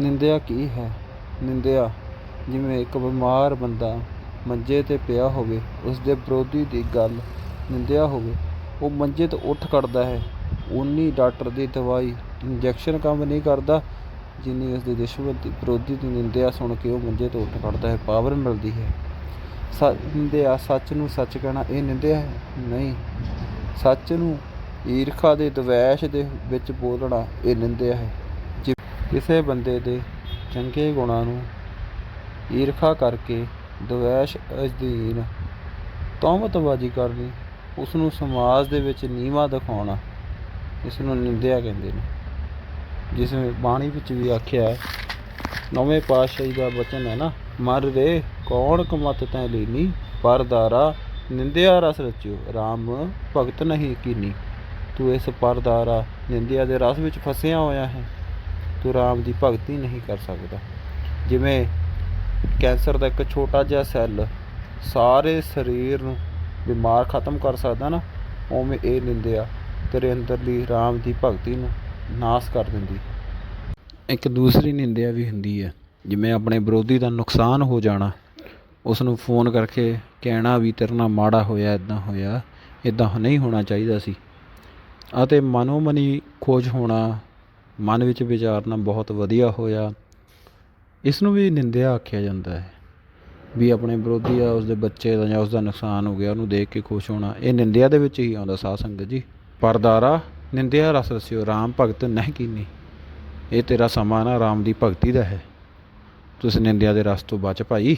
ਨਿੰਦਿਆ ਕੀ ਹੈ? ਨਿੰਦਿਆ, ਜਿਵੇਂ ਇੱਕ ਬਿਮਾਰ ਬੰਦਾ ਮੰਜੇ 'ਤੇ ਪਿਆ ਹੋਵੇ ਉਸ ਦੇ ਵਿਰੋਧੀ ਦੀ ਗੱਲ ਨਿੰਦਿਆ ਹੋਵੇ, ਉਹ ਮੰਜੇ ਤੋਂ ਉੱਠ ਖੜਦਾ ਹੈ। ਉਨੀ ਡਾਕਟਰ ਦੀ ਦਵਾਈ ਇੰਜੈਕਸ਼ਨ ਕੰਮ ਨਹੀਂ ਕਰਦਾ, ਜਿੰਨੀ ਉਸ ਦੇ ਦੁਸ਼ਮਣ ਦੀ ਵਿਰੋਧੀ ਦੀ ਨਿੰਦਿਆ ਸੁਣ ਕੇ ਉਹ ਮੰਜੇ ਤੋਂ ਉੱਠ ਖੜਦਾ ਹੈ, ਪਾਵਰ ਮਿਲਦੀ ਹੈ। ਸ, ਨਿੰਦਿਆ ਸੱਚ ਨੂੰ ਸੱਚ ਕਹਿਣਾ, ਇਹ ਨਿੰਦਿਆ ਹੈ? ਨਹੀਂ। ਸੱਚ ਨੂੰ ਈਰਖਾ ਦੇ ਦਵੈਸ਼ ਦੇ ਵਿੱਚ ਬੋਲਣਾ, ਇਹ ਨਿੰਦਿਆ ਹੈ। ਕਿਸੇ ਬੰਦੇ ਦੇ ਚੰਗੇ ਗੁਣਾਂ ਨੂੰ ਈਰਖਾ ਕਰਕੇ ਦਵੈਸ਼ ਅਧੀਨ ਤੌਮਤਬਾਜ਼ੀ ਕਰਨੀ ਉਸ ਨੂੰ ਸਮਾਜ ਦੇ ਵਿੱਚ ਨੀਵਾਂ ਦਿਖਾਉਣਾ ਇਸ ਨੂੰ ਨਿੰਦਿਆ ਕਹਿੰਦੇ ਨੇ। ਜਿਸ ਵਿੱਚ ਬਾਣੀ ਵਿੱਚ ਵੀ ਆਖਿਆ ਹੈ, ਨੌਵੇਂ ਪਾਤਸ਼ਾਹੀ ਦਾ ਬਚਨ ਹੈ ਨਾ, ਮਰ ਰੇ ਕੌਣ ਕਮਤ ਤੈ ਲੀਨੀ, ਪਰਦਾਰਾ, ਨਿੰਦਿਆ ਰਸ ਰਚਿਓ RAM ਭਗਤ ਨਹੀਂ ਕੀਨੀ। ਤੂੰ ਇਸ ਪਰਦਾਰਾ, ਨਿੰਦਿਆ ਦੇ ਰਸ ਵਿੱਚ ਫਸਿਆ ਹੋਇਆ ਹੈ। ਤੂੰ ਰਾਮ ਦੀ ਭਗਤੀ ਨਹੀਂ ਕਰ ਸਕਦਾ। ਜਿਵੇਂ ਕੈਂਸਰ ਦਾ ਇੱਕ ਛੋਟਾ ਜਿਹਾ ਸੈੱਲ ਸਾਰੇ ਸਰੀਰ ਨੂੰ ਬਿਮਾਰ ਖਤਮ ਕਰ ਸਕਦਾ ਨਾ, ਉਵੇਂ ਇਹ ਨਿੰਦਿਆ ਤੇਰੇ ਅੰਦਰਲੀ ਰਾਮ ਦੀ ਭਗਤੀ ਨੂੰ ਨਾਸ ਕਰ ਦਿੰਦੀ ਇੱਕ ਦੂਸਰੀ ਨਿੰਦਿਆ ਵੀ ਹੁੰਦੀ ਹੈ, ਜਿਵੇਂ ਆਪਣੇ ਵਿਰੋਧੀ ਦਾ ਨੁਕਸਾਨ ਹੋ ਜਾਣਾ ਉਸ ਨੂੰ ਫੋਨ ਕਰਕੇ ਕਹਿਣਾ ਵੀ ਤੇਰੇ ਨਾਲ ਮਾੜਾ ਹੋਇਆ ਇਦਾਂ ਹੋਇਆ ਇਦਾਂ ਨਹੀਂ ਹੋਣਾ ਚਾਹੀਦਾ ਸੀ। ਅਤੇ ਮਨੋਮਨੀ ਖੋਜ ਹੋਣਾ ਮਨ ਵਿੱਚ ਵਿਚਾਰਨਾ ਬਹੁਤ ਵਧੀਆ ਹੋਇਆ। ਇਸ ਨੂੰ ਵੀ ਨਿੰਦਿਆ ਆਖਿਆ ਜਾਂਦਾ ਹੈ ਵੀ ਆਪਣੇ ਵਿਰੋਧੀ ਆ, ਉਸਦੇ ਬੱਚੇ ਦਾ ਜਾਂ ਉਸਦਾ ਨੁਕਸਾਨ ਹੋ ਗਿਆ, ਉਹਨੂੰ ਦੇਖ ਕੇ ਖੁਸ਼ ਹੋਣਾ। ਇਹ ਨਿੰਦਿਆ ਦੇ ਵਿੱਚ ਹੀ ਆਉਂਦਾ ਸਾਧ ਸੰਗਤ ਜੀ। ਪਰਦਾਰਾ ਨਿੰਦਿਆ ਰਸ ਰਸਿਓ RAM ਭਗਤ ਨਹੀਂ ਕੀਨੀ। ਇਹ ਤੇਰਾ ਸਮਾਂ ਨਾ RAM ਦੀ ਭਗਤੀ ਦਾ ਹੈ। ਤੁਸੀਂ ਨਿੰਦਿਆ ਦੇ ਰਸ ਤੋਂ ਬਚ ਭਾਈ।